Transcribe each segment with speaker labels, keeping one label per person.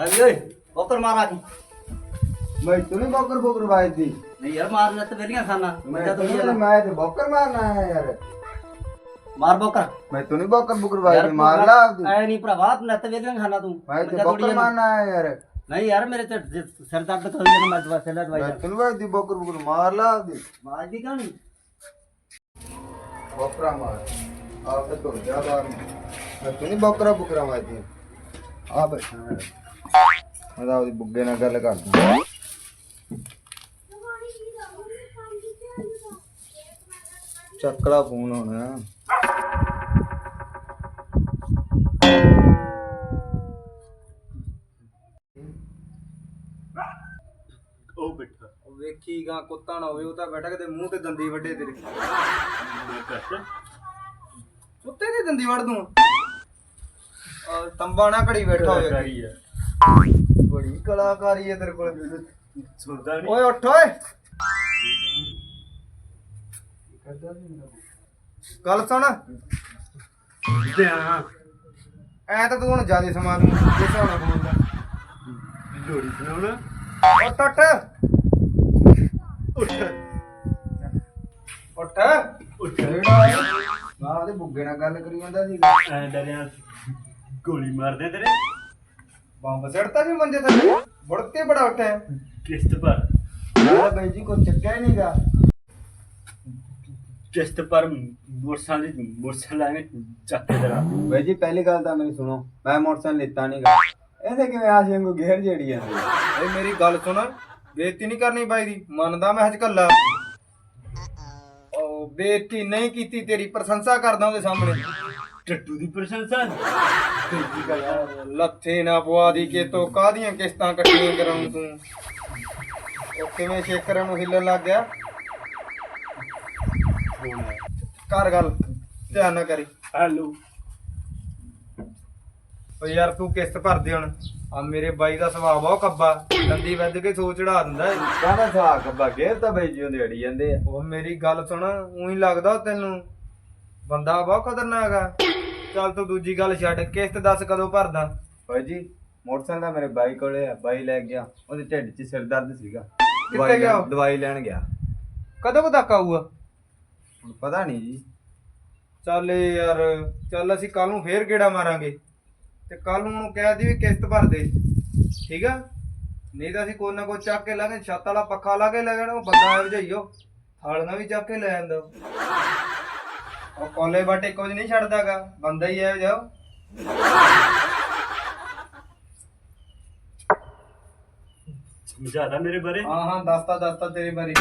Speaker 1: ਰਵੀ ਓਏ ਬੱਕਰ ਮਾਰਾ ਕੀ
Speaker 2: ਮੈਂ ਤੂੰ ਨਹੀਂ ਬੋਕਰ ਬੋਕਰ ਵਾਜਦੀ।
Speaker 1: ਨਹੀਂ ਯਾਰ ਮਾਰਨਾ ਤੇ ਵੇਲੀਆਂ ਖਾਨਾ
Speaker 2: ਮੈਂ
Speaker 1: ਮੱਜਾ
Speaker 2: ਤੂੰ
Speaker 1: ਤੋਂ
Speaker 2: ਨਹੀਂ ਮੈਂ ਤੇ ਬੋਕਰ ਮਾਰਨਾ ਹੈ ਯਾਰ।
Speaker 1: ਮਾਰ ਬੱਕਰ।
Speaker 2: ਮੈਂ ਤੂੰ ਨਹੀਂ ਬੋਕਰ ਬੋਕਰ ਵਾਜਦੀ ਮਾਰ ਲਾ ਆਪਦੀ।
Speaker 1: ਐ ਨਹੀਂ ਭਰਾਵਾ ਨਾ ਤੇ ਵੇਲੀਆਂ ਖਾਨਾ ਤੂੰ।
Speaker 2: ਮੈਂ ਤੇ
Speaker 1: ਮੱਝਾਂ
Speaker 2: ਬੋਕਰ
Speaker 1: ਤੋੜੀਆਂ ਨੇ।
Speaker 2: ਮਾਰਨਾ ਹੈ ਯਾਰ।
Speaker 1: ਨਹੀਂ ਯਾਰ ਮੇਰੇ ਤੇ ਜ- ਸਿਰ। ਮੈਂ
Speaker 2: ਤੂੰ ਤਾਂ ਆਪਦੀ ਬੁੱਗੇ ਨਾਲ ਗੱਲ ਕਰਦਾ। ਚੱਕਲਾ ਫੋਨ ਹੋਣਾ।
Speaker 3: ਉਹ ਬੈਠਾ।
Speaker 2: ਉਹ ਵੇਖੀ ਗਾ ਕੁੱਤਾ ਨਾ ਹੋਵੇ ਉਹ ਤਾਂ ਬੈਠਾ ਕਿਤੇ ਮੂੰਹ ਤੇ ਦੰਦੀ ਵੱਡੇ ਤੇਰੇ। ਕੁੱਤੇ ਦੀ ਦੰਦੀ ਵੱਢ ਦੂੰ। ਆ ਤੰਬਾ ਨਾ ਘੜੀ ਬੈਠਾ ਹੋਵੇ
Speaker 3: ਕਰੀ ਆ।
Speaker 2: ਬੜੀ ਕਲਾਕਾਰੀ ਹੈ ਤੇਰੇ ਕੋਲ।
Speaker 3: ਸੁਣਦਾ ਨਹੀਂ।
Speaker 2: ਓਏ ਉੱਠ ਓਏ। ਗੱਲ ਸੁਣ।
Speaker 3: ਧਿਆਨ
Speaker 2: ਐ ਤਾਂ ਤੂੰ ਹੁਣ ਜ਼ਿਆਦਾ ਸਮਾਨ ਨੂੰ ਜਿਸ ਹੋਣਾ ਬੋਲਦਾ
Speaker 3: ਲੋੜੀ ਸੁਣਾਉਣਾ
Speaker 2: ਉੱਠ ਉੱਠ।
Speaker 3: ਉੱਠ।
Speaker 2: ਉੱਠ।
Speaker 3: ਉੱਠ।
Speaker 2: ਨਾ ਉਹਦੇ ਬੁੱਗੇ ਨਾਲ ਗੱਲ ਕਰੀ ਜਾਂਦਾ ਸੀ।
Speaker 3: ਐ ਡਰਿਆ ਗੋਲੀ ਮਾਰਦੇ ਤੇਰੇ।
Speaker 2: ਬੰਬ ਸੜਤਾ ਸੀ ਮੰਜੇ ਥੱਲੇ? ਬੁੜ ਕੇ ਬੜਾ ਉੱਠਿਆ।
Speaker 3: ਕਿਸ਼ਤ ਪਰ।
Speaker 2: ਯਾਰ ਬਾਈ ਜੀ ਕੋਈ ਚੱਕਿਆ ਹੀ ਨਹੀਂਗਾ।
Speaker 3: ਕਿਸ਼ਤ ਪਰ ਮੋਟਰਸਾਈਕਲ ਦੀ ਮੋਟਰਸਾਈਕਲ ਆਵੇਂ ਚੱਕ ਕੇ ਜਰਾ
Speaker 2: ਬਾਈ ਜੀ ਪਹਿਲੀ ਗੱਲ ਤਾਂ ਮੇਰੀ ਸੁਣੋ ਮੈਂ ਮੋਟਰਸਾਈਕਲ ਲਿੱਤਾ ਨਹੀਂਗਾ। ਇਹਦੇ ਕਿਵੇਂ ਆਸ਼ੀ ਵਾਂਗੂ ਘੇਰ ਜਿਹੜੀ ਜਾਂਦੀ ਏ ਮੇਰੀ ਗੱਲ ਸੁਣ। ਬੇਇੱਜ਼ਤੀ ਨਹੀਂ ਕਰਨੀ ਬਾਈ ਦੀ। ਮੰਨਦਾ ਮੈਂ ਹਜ ਕੱਲਾ ਉਹ ਬੇਇੱਜ਼ਤੀ ਨਹੀਂ ਕੀਤੀ ਤੇਰੀ ਪ੍ਰਸ਼ੰਸਾ ਕਰਦਾ ਉਹਦੇ ਸਾਹਮਣੇ।
Speaker 3: ਟੱਟੂ ਦੀ ਪ੍ਰਸ਼ੰਸਾ।
Speaker 2: ਲੱਥੇ ਨਾ ਪਵਾ ਦੀ ਕਿ ਤੋ ਕਾਦੀਆਂ ਕਿਸ਼ਤਾਂ ਕੱਟੀਆਂ ਕਰਾਉਂ ਤੂੰ? ਉਹ ਕਿਵੇਂ ਸ਼ੇਕਰਾਂ ਨੂੰ ਹਿੱਲਣ ਲੱਗ ਗਿਆ? ਕਰ ਗੱਲ ਧਿਆਨ ਨਾ ਕਰੀ।
Speaker 3: ਹੈਲੋ।
Speaker 2: ਓ ਯਾਰ ਤੂੰ ਕਿਸ਼ਤ ਭਰਦੇ ਹੁਣ। ਆ ਮੇਰੇ ਬਾਈ ਦਾ ਸੁਭਾਅ ਬਹੁਤ ਕੱਬਾ। ਦੰਦੀ ਵੱਜ ਕੇ ਸੋ ਚੜਾ ਦਿੰਦਾ।
Speaker 4: ਕਾਹਦਾ ਸੁਭਾਅ ਕੱਬਾ? ਗੇਰ ਤਾਂ ਬਈ ਜਿਉਂਦੇ ਅੜੀ ਜਾਂਦੇ ਆ।
Speaker 2: ਉਹ ਮੇਰੀ ਗੱਲ ਸੁਣ ਉਹੀ ਲੱਗਦਾ ਤੈਨੂੰ। ਬੰਦਾ ਬਹੁਤ ਖਤਰਨਾਕ ਆ। ਚੱਲ ਤੂੰ ਦੂਜੀ ਗੱਲ ਛੱਡ ਕਿਸ਼ਤ ਦੱਸ ਕਦੋਂ ਭਰਦਾ?
Speaker 4: ਭਾਈ ਜੀ ਮੋਟਰਸਾਈਕਲ ਤਾਂ ਮੇਰੇ ਬਾਈ ਕੋਲੇ ਆ ਬਾਈ ਲੈ ਗਿਆ ਉਹਦੇ ਢਿੱਡ 'ਚ ਸਿਰ ਦਰਦ ਸੀਗਾ।
Speaker 2: ਕਿੱਥੇ
Speaker 4: ਦਵਾਈ
Speaker 2: ਗਿਆ
Speaker 4: ਲੈਣ-? ਦਵਾਈ ਲੈਣ ਗਿਆ।
Speaker 2: ਕਦੋਂ ਕੁ ਤੱਕ ਆਊਗਾ?
Speaker 4: ਹੁਣ ਪਤਾ ਨਹੀਂ ਜੀ।
Speaker 2: ਚੱਲ ਏ ਯਾਰ ਚੱਲ ਅਸੀਂ ਕੱਲ ਨੂੰ ਫੇਰ ਗੇੜਾ ਮਾਰਾਂਗੇ। ਤੇ ਕੱਲ ਨੂੰ ਉਹਨੂੰ ਕਹਿ ਦੀ ਵੀ ਕਿਸ਼ਤ ਭਰ ਦੇ। ਠੀਕ ਆ? ਨਹੀਂ ਤਾਂ ਅਸੀਂ ਕੋਈ ਨਾ ਕੋਈ ਚੱਕ ਕੇ ਲਾਂਗੇ ਛੱਤ ਵਾਲਾ ਪੱਖਾ ਲਾ ਕੇ ਲੈ ਜਾਣਾ ਉਹ ਬੰਦਾ ਐ ਵਜਾਈਓ ਥਾਲੀਆਂ ਵੀ ਚੱਕ ਕੇ ਲੈ ਜਾਂਦਾ ਉਹ। ਕੋਲੇ ਬਾਟੇ ਕੁਝ ਨਹੀਂ ਛੱਡਦਾਗਾ ਬੰਦਾ ਹੀ ਐ ਜਾਓ।
Speaker 3: ਸਮਝਾਦਾ ਮੇਰੇ ਬਾਰੇ?
Speaker 2: ਹਾਂ ਹਾਂ ਦੱਸਤਾ ਦੱਸਤਾ ਤੇਰੇ ਬਾਰੇ।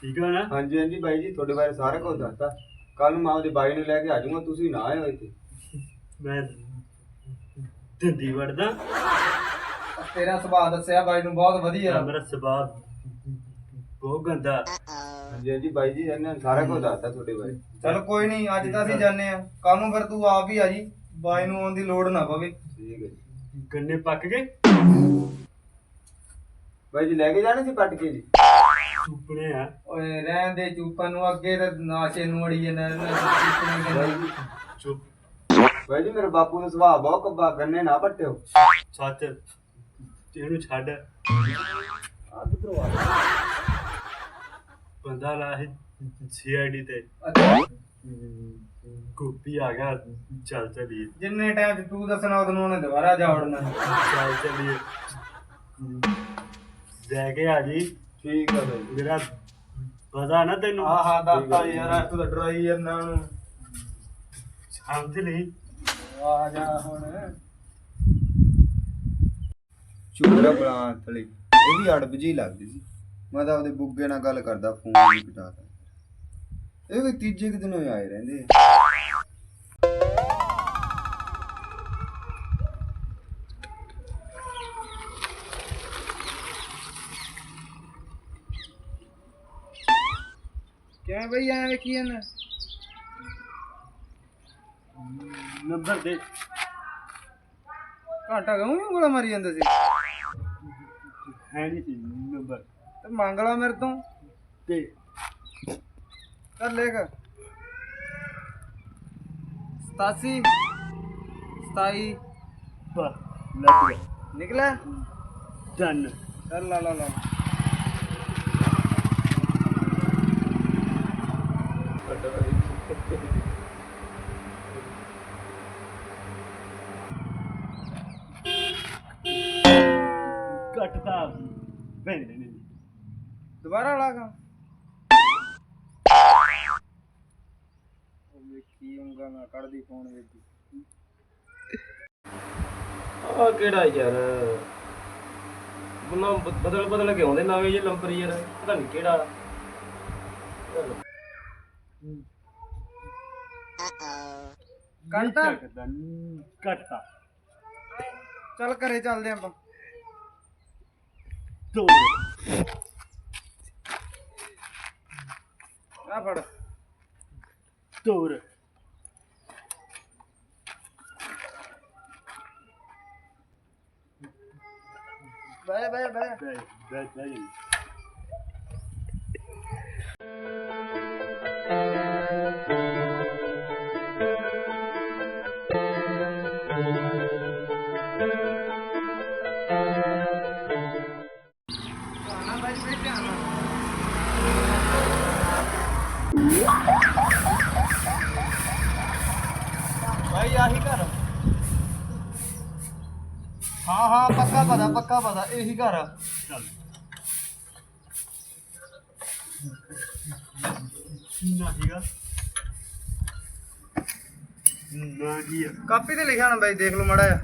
Speaker 3: ਠੀਕ ਆ ਨਾ?
Speaker 4: ਹਾਂਜੀ ਹਾਂਜੀ ਬਾਈ ਜੀ ਤੁਹਾਡੇ ਬਾਰੇ ਸਾਰੇ ਕੁਝ ਦੱਸਤਾ। ਕੱਲ ਨੂੰ ਮੈਂ ਉਹਦੇ ਬਾਈ ਨੂੰ ਲੈ ਕੇ ਆ ਜਾਊਂਗਾ ਤੁਸੀਂ ਨਾ ਆਇਓ ਇੱਥੇ।
Speaker 3: ਮੈਂ ਦੰਦੀ ਵੜਦਾ।
Speaker 2: ਤੇਰਾ ਸੁਭਾਅ ਦੱਸਿਆ ਬਾਈ ਨੂੰ ਬਹੁਤ ਵਧੀਆ।
Speaker 3: ਮੇਰਾ ਸੁਭਾਅ ਬਹੁਤ ਗੰਦਾ।
Speaker 4: ਹਾਂਜੀ ਹਾਂਜੀ ਬਾਈ ਜੀ ਇਹਨੇ ਸਾਰਾ ਕੁਝ ਦੱਸਤਾ ਤੁਹਾਡੇ ਬਾਰੇ।
Speaker 2: ਚਲ ਕੋਈ ਨਹੀਂ ਅੱਜ ਤਾਂ ਅਸੀਂ ਜਾਣੇ ਆ ਕੱਲ ਨੂੰ ਫਿਰ ਤੂੰ ਆਪ ਹੀ ਆ ਜੀ ਬਾਈ ਨੂੰ ਆਉਣ ਦੀ ਲੋੜ ਨਾ ਪਵੇ।
Speaker 4: ਠੀਕ ਹੈ ਜੀ।
Speaker 3: ਗੰਨੇ ਪੱਕ ਗਏ?
Speaker 4: ਬਾਈ ਜੀ ਲੈ ਕੇ ਜਾਣੇ ਸੀ ਪੱਟ ਕੇ ਜੀ?
Speaker 3: ਸੁਪਨੇ ਆ।
Speaker 2: ਓਏ ਰਹਿਣ ਦੇ ਚੂਪਾਂ ਨੂੰ ਅੱਗੇ ਤੇ ਨਾਸ਼ੇ ਨੂੰ ਅੜੀ ਜਾਂਦਾ
Speaker 4: ਬਾਈ ਜੀ।
Speaker 3: ਚੁੱਪ।
Speaker 4: ਬਾਈ ਜੀ ਮੇਰੇ ਬਾਪੂ ਦਾ ਸੁਭਾਅ ਬਹੁਤ ਕੱਬਾ ਗੰਨੇ ਨਾ ਪੱਟਿਓ।
Speaker 3: ਸੱਚ ਇਹਨੂੰ ਛੱਡ।
Speaker 4: ਆ ਕਿੱਧਰੋਂ ਆ
Speaker 3: ਬੰਦਾ ਲਾਹੇ ਸੀਆਈਡੀ ਤੇ। ਗੋਪੀ ਆ ਗਿਆ ਚੱਲ ਚੱਲੀਏ।
Speaker 2: ਜਿੰਨੇ ਟਾਈਮ ਤੇ ਤੂੰ ਦੱਸਣਾ ਉਦੋਂ ਉਹਨੇ ਦੁਬਾਰਾ ਜਾ ਵੜਨਾ
Speaker 3: ਚੱਲ ਚੱਲੀਏ। ਲੈ ਕੇ ਆ ਜੀ।
Speaker 4: ਠੀਕ ਹੈ ਬਾਈ।
Speaker 3: ਮੇਰਾ ਪਤਾ ਨਾ ਤੈਨੂੰ।
Speaker 2: ਹਾਂ ਹਾਂ ਦੱਸਤਾ ਯਾਰ ਤੂੰ ਤਾਂ ਡਰਾਈ ਜਾਂਦਾ ਨੂੰ
Speaker 3: ਸਮਝ ਲਈ
Speaker 2: ਆ ਜਾ ਹੁਣ।
Speaker 4: ਚੂੜਾ ਬਲਾਂ ਥਲੀ। ਇਹ ਵੀ ਅੜਬ ਜੀ ਲੱਗਦੀ ਸੀ। ਮੈਂ ਤਾਂ ਉਹਦੇ ਬੁੱਗੇ ਨਾਲ ਗੱਲ ਕਰਦਾ ਫੋਨ ਨਹੀਂ ਪਟਾਤਾ। ਇਹ ਵੀ ਤੀਜੇ ਕੁ ਦਿਨੋਂ ਹੀ ਆਏ ਰਹਿੰਦੇ ਆ।
Speaker 2: ਕਿਵੇਂ ਬਈ ਐਵੇਂ ਕੀ ਇਹਨਾਂ
Speaker 3: ਨੰਬਰ ਦੇ।
Speaker 2: ਘੰਟਾ ਗਾਉਂ ਉਂਗਲਾ ਮਾਰੀ ਜਾਂਦਾ ਸੀ?
Speaker 3: ਹੈ ਨਹੀਂ ਸੀ ਨੰਬਰ।
Speaker 2: ਤੇ ਮੰਗ ਲਾ ਮੇਰੇ ਤੋਂ
Speaker 3: ਤੇ
Speaker 2: ਕਰ ਲੇਖ 87 27
Speaker 3: ਬਸ ਲੱਗ ਗਿਆ
Speaker 2: ਨਿਕਲਿਆ
Speaker 3: ਡਨ
Speaker 2: ਚੱਲ ਲਾ ਲਾ ਲਾ
Speaker 3: ਕੱਟਦਾ ਬੰਦੇ ਨੇ
Speaker 2: ਦੁਬਾਰਾ ਲਾਗਾ ਉਹ ਵੇਖੀ ਉਂਗਾ ਨਾ ਕੱਢਦੀ ਫੋਨ ਵਿੱਚ
Speaker 5: ਆ ਕਿਹੜਾ ਯਾਰ? ਬਨਾ ਬਦਲ ਬਦਲ ਕੇ ਆਉਂਦੇ ਨਵੇਂ ਜਿਹੇ ਨੰਬਰ ਯਾਰ ਪਤਾ ਨਹੀਂ ਕਿਹੜਾ।
Speaker 2: ਕੰਟਾ
Speaker 3: ਕੱਟਦਾ।
Speaker 2: ਚੱਲ ਘਰੇ ਚੱਲਦੇ ਆਪਾਂ।
Speaker 3: ਦੋ।
Speaker 2: ਆ ਫੜ
Speaker 3: ਤੋਰ
Speaker 2: ਬੈ ਬੈ ਬੈ
Speaker 3: ਬੈ ਬੈ
Speaker 2: ਪਤਾ ਪੱਕਾ ਪਤਾ ਇਹੀ ਘਰ ਆ।
Speaker 3: ਚੱਲ ਨਾ ਹੀਗਾ ਨਾ ਜੀ
Speaker 2: ਕਾਪੀ ਤੇ ਲਿਖਿਆ ਨਾ ਬਾਈ ਦੇਖ ਲਓ ਮੜਾ ਆ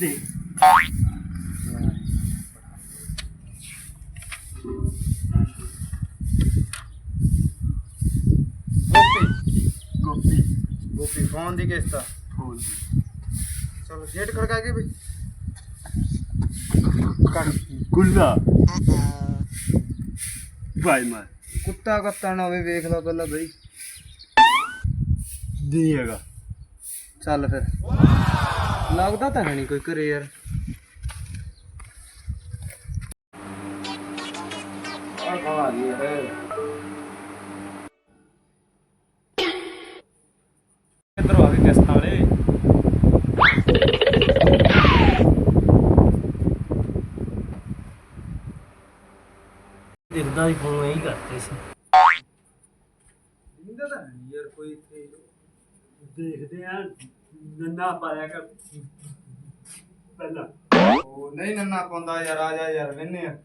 Speaker 3: ਦੇ
Speaker 2: ਗੋਪੀ।
Speaker 3: ਗੋਪੀ।
Speaker 2: ਗੋਪੀ ਫੋਨ ਦੀ ਕਿਸ਼ਤ ਆ। ਚਲੋ ਗੇਟ ਖੜਕਾ ਕੇ ਬਈ।
Speaker 3: ਗੁੱਲਾ ਬਾਈ ਮਾਰ
Speaker 2: ਕੁੱਤਾ ਕੱਤਾ ਨਾ ਹੋਵੇ ਵੇਖ ਲਓ ਪਹਿਲਾਂ ਬਈ।
Speaker 3: ਨਹੀਂ ਹੈਗਾ।
Speaker 2: ਚੱਲ ਫਿਰ। ਲੱਗਦਾ ਤਾਂ ਹੈ ਨਹੀਂ ਕੋਈ ਘਰੇ ਯਾਰ।
Speaker 5: ਦਿਖਦਾ ਹੀ ਫੋਨ ਇਹੀ ਕਰਦੇ ਸੀ।
Speaker 2: ਦਿੰਦਾ ਤਾਂ ਯਾਰ ਕੋਈ ਇੱਥੇ
Speaker 3: ਦੇਖਦੇ ਆ ਨੰਨਾ ਪਾਇਆ ਕਰ। ਪਹਿਲਾਂ।
Speaker 2: ਉਹ ਨਹੀਂ ਨੰਨਾ ਪਾਉਂਦਾ ਯਾਰ ਆ ਜਾ ਯਾਰ ਵੰਨੇ ਆ।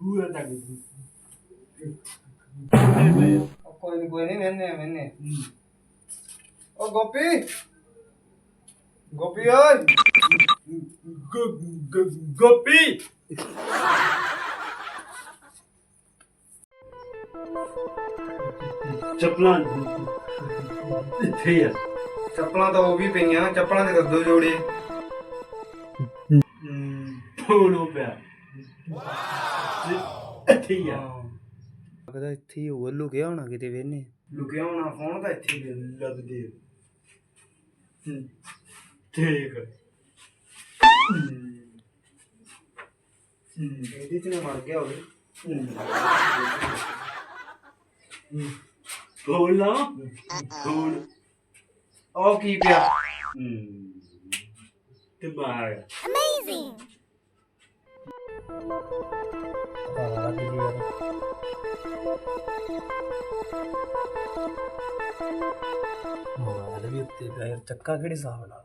Speaker 3: ਪੂਰਾ ਤੱਕ
Speaker 2: ਉਹ ਕੋਈ ਨਹੀਂ ਕੋਈ ਨਹੀਂ ਵੰਨੇ ਵੰਨੇ ਉਹ ਗੋਪੀ! ਗੋਪੀ ਓਏ!
Speaker 3: ਗੋਪੀ। ਚੱਪਲਾਂ। ਇੱਥੇ ਆ।
Speaker 2: ਚੱਪਲਾਂ ਤਾਂ ਉਹ ਵੀ ਪਈਆਂ ਚੱਪਲਾਂ ਦੇ ਦੋ ਜੋੜੇ।
Speaker 3: ਫੋਨ ਪਿਆ। ਇੱਥੇ ਹੀ ਆ।
Speaker 2: ਲੱਗਦਾ ਇੱਥੇ ਹੀ ਲੁਕਿਆ ਹੋਣਾ ਕਿਤੇ ਵੇਨੇ ਲੁਕਿਆ ਹੋਣਾ ਫੋਨ ਤਾਂ ਇੱਥੇ ਹੀ
Speaker 3: ਲੱਗਦੇ ਠੀਕ
Speaker 2: ਇਹਦੇ ਚ ਨਾ ਮਰ ਗਿਆ ਹੋਵੇ।
Speaker 3: ਬੋਲ ਨਾ ਬੋਲ
Speaker 2: ਉਹ ਕੀ ਪਿਆ?
Speaker 3: ਦਿਮਾਗ
Speaker 5: ਮੋਬਾਈਲ ਵੀ ਉੱਤੇ ਪਿਆ ਯਾਰ ਚੱਕਾ ਕਿਹੜੇ ਹਿਸਾਬ ਨਾਲ?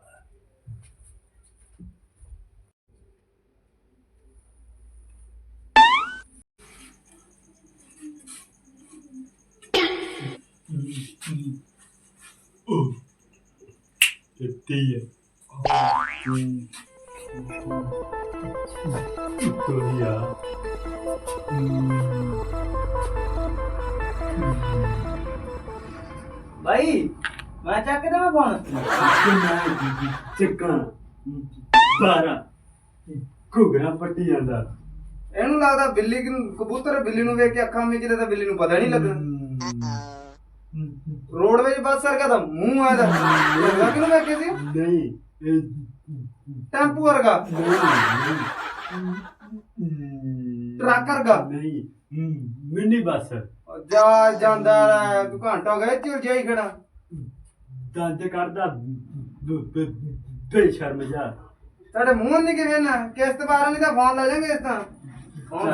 Speaker 5: ਆ?
Speaker 3: ਇੱਥੇ ਹੀ ਆ ਇੱਥੇ ਹੀ ਆ
Speaker 2: ਭਾਈ ਮੈਂ ਚੱਕ ਦੇਵਾਂ ਫੋਨ
Speaker 3: ਚੱਕਾਂ ਬਾਰਾ ਘੁਗਰਾ ਪੱਟੀ ਜਾਂਦਾ
Speaker 2: ਇਹਨੂੰ ਲੱਗਦਾ ਬਿੱਲੀ ਕਬੂਤਰ ਬਿੱਲੀ ਨੂੰ ਵੇਖ ਕੇ ਅੱਖਾਂ ਮੀਚਦੇ ਤਾਂ ਬਿੱਲੀ ਨੂੰ ਪਤਾ ਨਹੀਂ ਲੱਗਣਾ ਰੋਡ ਵਿੱਚ ਬੱਸ ਸਰਕਾ ਦਾ ਮੂੰਹ ਆਇਆ ਦਾ ਲੱਗਾ ਕਿਨੂੰ ਵੇਖ ਕੇ ਸੀ?
Speaker 3: ਨਹੀਂ ਇਹ
Speaker 2: ਟੈਂਪੂ ਵਰਗਾ। ਟਰੱਕ ਵਰਗਾ।
Speaker 3: ਨਹੀਂ ਮਿੰਨੀ ਬੱਸ।
Speaker 2: ਜਾ ਜਾਂਦਾ ਰਹਿ, ਤੂੰ ਘੰਟਾ ਹੋ ਗਿਆ ਚਿਲ ਜਾਈ ਖੜਾ।
Speaker 3: ਦੰਦ ਕੱਢਦਾ ਬੇਸ਼ਰਮ ਜਾ
Speaker 2: ਤੁਹਾਡੇ ਮੂੰਹ ਨਹੀਂ ਕਿਵੇਂ ਨਾ ਕਿਸ਼ਤ ਬਾਰਾਂ ਨਹੀਂ ਤਾਂ ਫੋਨ ਲੈ ਜਾਾਂਗੇ ਇਸ ਤਾਂ ਉਹ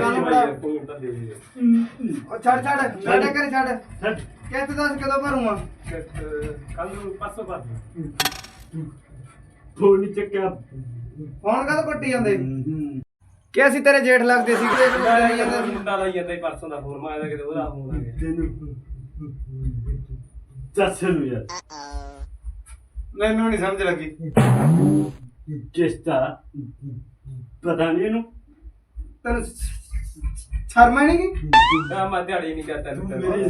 Speaker 2: ਛੱਡ ਛੱਡ ਸਾਡੇ ਘਰੇ ਛੱਡ।
Speaker 3: ਛੱਡ।
Speaker 2: ਕਿਸ਼ਤ ਦੱਸ ਕਦੋਂ ਭਰੂੰਗਾ?
Speaker 3: ਕੱਲ ਨੂੰ ਪਾਸੋਂ ਕਰ ਫੋਨ ਨਹੀਂ ਚੱਕਿਆ।
Speaker 2: ਫੋਨ ਕਦੋਂ ਕੱਟੀ ਜਾਂਦੇ? ਕਿ ਅਸੀਂ ਤੇਰੇ ਜੇਠ ਲੱਗਦੇ ਸੀ? ਕਿ ਲਾਈ ਜਾਂਦੇ ਸੀ
Speaker 5: ਮੁੰਡਾ ਲਾਈ ਜਾਂਦਾ ਸੀ ਪਰਸੋਂ ਦਾ ਫੋਨ। ਮੈਂ ਕਿਤੇ ਉਹਦਾ ਫੋਨ ਆ ਗਿਆ
Speaker 3: ਤੈਨੂੰ ਦੱਸ ਨੂੰ ਯਾਰ।
Speaker 2: ਮੈਨੂੰ ਨਹੀਂ ਸਮਝ ਲੱਗੀ।
Speaker 3: ਕਿਸ ਦਾ ਪਤਾ ਨਹੀਂ ਇਹਨੂੰ।
Speaker 2: ਤੈਨੂੰ ਸ਼ਰਮ ਨਹੀਂ ਗਈ
Speaker 5: ਮੈਂ ਮੈਂ ਦਿਹਾੜੀ ਨਹੀਂ ਕਰਦਾ
Speaker 3: ਮੇਰੀ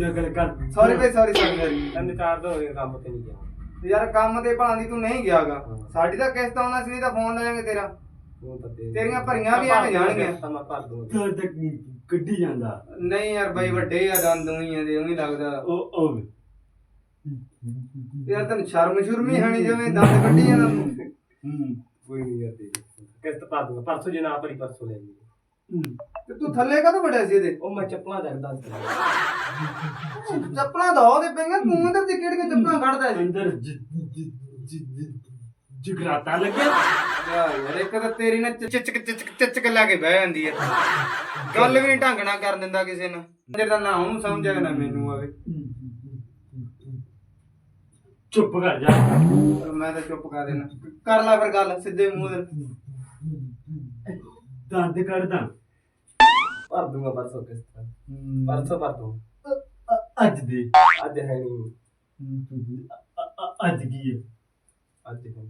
Speaker 3: ਨਕਲ ਕਰ।
Speaker 2: ਸੌਰੀ ਬਈ ਸੌਰੀ ਸੌਰੀ ਸੌਰੀ
Speaker 5: ਤਿੰਨ ਚਾਰ ਦਿਨ ਹੋ ਗਏ ਕੰਮ ਤੇ ਨਹੀਂ ਗਿਆ।
Speaker 2: ਯਾਰ ਕੰਮ ਤੇ ਭਾਂਦੀ ਤੂੰ ਨਹੀਂ ਗਿਆਗਾ ਸਾਡੀ ਤਾਂ ਕਿਸ਼ਤ ਆਉਣਾ ਸੀ ਨਹੀਂ ਤਾਂ ਫੋਨ ਲੈ ਜਾਾਂਗੇ ਤੇਰਾ।
Speaker 5: ਫੋਨ ਤਾਂ ਦੇ
Speaker 2: ਤੇਰੀਆਂ ਭਰੀਆਂ ਵੀ ਐਵੇਂ ਜਾਣਗੀਆਂ।
Speaker 5: ਮੈਂ ਭਰ ਦੂੰਗਾ।
Speaker 3: ਤਾਂ ਤੱਕ ਕੱਢੀ ਜਾਂਦਾ।
Speaker 2: ਨਹੀਂ ਯਾਰ ਬਾਈ ਵੱਡੇ ਆ ਦੰਦ ਉਹੀ ਆ ਦੇ ਉਹੀ ਲੱਗਦਾ।
Speaker 3: ਉਹ ਉਹ
Speaker 2: ਯਾਰ ਤੈਨੂੰ ਸ਼ਰਮ ਸ਼ੁਰਮੀ ਹਣੀ ਜਿਵੇਂ ਦੰਦ ਕੱਢੀ ਜਾਂਦਾ ਤੂੰ।
Speaker 3: ਹੂੰ
Speaker 5: ਕੋਈ ਨਹੀਂ ਯਾਰ ਕਿਸ਼ਤ ਭਰ ਦੂੰਗਾ। ਪਰਸੋਂ ਜੇ ਨਾ ਭਰੀ ਪਰਸੋਂ ਲੈ ਜੀ
Speaker 2: ਤੇ ਤੂੰ ਥੱਲੇ ਕਦੋਂ ਵੜਿਆ ਸੀ ਇਹਦੇ?
Speaker 5: ਉਹ ਮੈਂ ਚੱਪਲਾਂ ਚੱਕਦਾ ਸੀ।
Speaker 2: ਚੱਪਲਾਂ ਦਾ ਉਹਦੇ ਪਈਆਂ ਤੂੰ ਅੰਦਰ ਦੀ ਕਿਹੜੀਆਂ ਚੱਪਲਾਂ ਕੱਢਦਾ ਸੀ?
Speaker 3: ਅੰਦਰ ਜ- ਜ- ਜ- ਜ- ਜਗਰਾਤਾ ਲੱਗਿਆ।
Speaker 2: ਯਾਰ ਯਾਰ ਇੱਕ ਤਾਂ ਤੇਰੀ ਨਾ ਚਿਚਕ ਚਿਚਕ ਚਿਚਕ ਲਾ ਕੇ ਬਹਿ ਜਾਂਦੀ ਹੈ ਗੱਲ ਵੀ ਨਹੀਂ ਢੰਗ ਨਾਲ ਕਰ ਦਿੰਦਾ ਕਿਸੇ ਨੂੰ ਜਿਹੜਾ ਨਾ ਉਹਨੂੰ ਸਮਝ ਆਵੇ ਨਾ ਮੈਨੂੰ ਆਵੇ।
Speaker 3: ਚੁੱਪ ਕਰ ਜਾ।
Speaker 2: ਪਰ ਮੈਂ ਤਾਂ ਚੁੱਪ ਕਰ ਦੇਣਾ। ਕਰ ਲੈ ਫਿਰ ਗੱਲ ਸਿੱਧੇ ਮੂੰਹ ਦੇ
Speaker 3: ਦੰਦ ਕੱਢਦਾ
Speaker 5: ਭਰ ਦੂੰਗਾ ਪਰਸੋਂ ਕਿਸ਼ਤ। ਪਰਸੋਂ ਭਰ ਦੂੰ।
Speaker 3: ਅੱਜ ਦੇ।
Speaker 5: ਅੱਜ ਹੈ ਨਹੀਂ
Speaker 3: ਅੱਜ ਕੀ ਹੈ?
Speaker 5: ਅੱਜ ਹੈ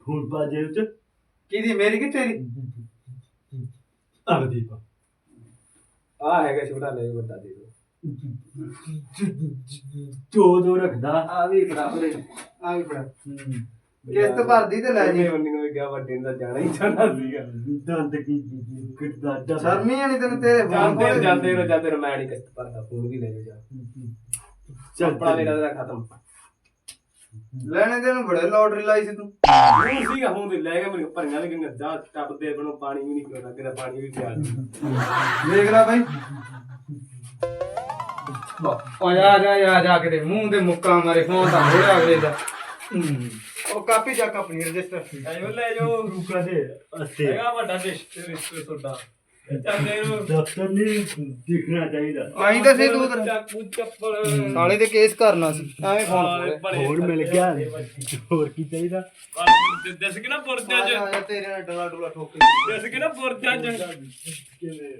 Speaker 3: ਫੋਨ ਪਾ ਜੇਬ ਚ।
Speaker 2: ਕਿਹਦੀ ਮੇਰੀ ਕਿ ਤੇਰੀ?
Speaker 3: ਅਵਦੀਪ
Speaker 5: ਆ ਹੈਗਾ ਛੋਟਾ ਲੈ ਵੱਡਾ ਦੇ ਦੋ।
Speaker 3: ਦੋ ਦੋ ਰੱਖਦਾ।
Speaker 2: ਆ ਵੀ ਉਰੇ ਆ ਵੀ ਫੜਾ ਕਿਸ਼ਤ ਭਰਦੀ ਤੇ ਲੈ ਜੀ।
Speaker 5: ਮੈਂ ਮੰਨੀ ਨੂੰ ਗਿਆ ਵੱਡੇ ਦਾ ਜਾਣਾ ਹੀ ਚਾਹਨਾ ਸੀਗਾ।
Speaker 3: ਦੰਦ ਕੀ ਕੱਢਦਾ ਜਾ
Speaker 2: ਸ਼ਰਮੀ ਨਹੀਂ ਤੈਨੂੰ ਤੇਰੇ ਫੋਨ
Speaker 5: ਜਾਂਦੇ
Speaker 2: ਕੋਲ।
Speaker 5: ਜਾਂਦੇ ਰੋ ਜਾਂਦੇ ਰੋ ਮੈਂ ਨਹੀਂ ਕਿਸ਼ਤ ਭਰਦਾ ਫੋਨ ਵੀ ਲੈ ਜਾ
Speaker 3: ਚੱਲ
Speaker 5: ਚੱਪੜਾ ਲੈ ਦਾ ਖਤਮ।
Speaker 2: ਲੈਣੇ ਦੇ ਨੂੰ ਬੜੇ ਲੋਟਰੀ ਲਾਈ ਸੀ ਤੂੰ।
Speaker 5: ਉਹ ਸੀਗਾ ਹੁਣ ਲੈ ਗਿਆ ਮੈਨੂੰ ਭਰੀਆਂ ਲੇਕਿਨ ਜਾ ਟੱਪ ਦੇ ਬਣੋ ਪਾਣੀ ਵੀ ਨਹੀਂ ਪੀਉਂਦਾ ਕਿਤੇ ਪਾਣੀ ਵੀ ਪਿਆ।
Speaker 2: ਦੇਖ ਲੈ ਬਾਈ। ਓ ਜਾ ਜਾ ਜਾ ਜਾ ਕੇ ਮੂੰਹ ਦੇ ਮੁੱਕਾ ਮਾਰੇ ਫੋਨ ਤਾਂ ਹੋਇਆ ਅਗਲੇ ਦਾ ਉਹ ਕਾਪੀ ਜਾ ਆਪਣੀ ਰਜਿਸਟਰ
Speaker 5: ਆਇਓ ਲੈ ਜਾਓ।
Speaker 3: ਰੁਕਾ ਦੇ ਅਸੇ
Speaker 5: ਹੈਗਾ ਵੱਡਾ ਰਿਸ਼ਤੇ ਰਿਸ਼ਤੇ ਤੁਹਾਡਾ। ਜਾਂਦੇ ਰੋ
Speaker 3: ਦਫਤਰ ਨਹੀਂ ਦਿਖਣਾ ਚਾਹੀਦਾ।
Speaker 2: ਆਈ ਤਾਂ ਸੀ ਤੂੰ ਉਧਰ
Speaker 5: ਚਾਕੂ ਚੱਪਲ।
Speaker 2: ਸਾਲੇ ਦੇ ਕੇਸ ਕਰਨਾ ਸੀ। ਐਵੇਂ ਫੋਨ
Speaker 5: ਬੜੇ
Speaker 3: ਹੋਰ ਮਿਲ ਗਿਆ। ਹੋਰ ਕੀ ਚਾਹੀਦਾ?
Speaker 5: ਦੱਸ ਕਿ ਨਾ ਪੁਰਜਾ ਚ।
Speaker 2: ਆ ਤੇਰੇ ਨਾਲ ਡਲਾ ਡੁਲਾ ਠੋਕੇ।
Speaker 5: ਦੱਸ ਕਿ ਨਾ ਪੁਰਜਾ ਚ।
Speaker 3: ਕਿਵੇਂ?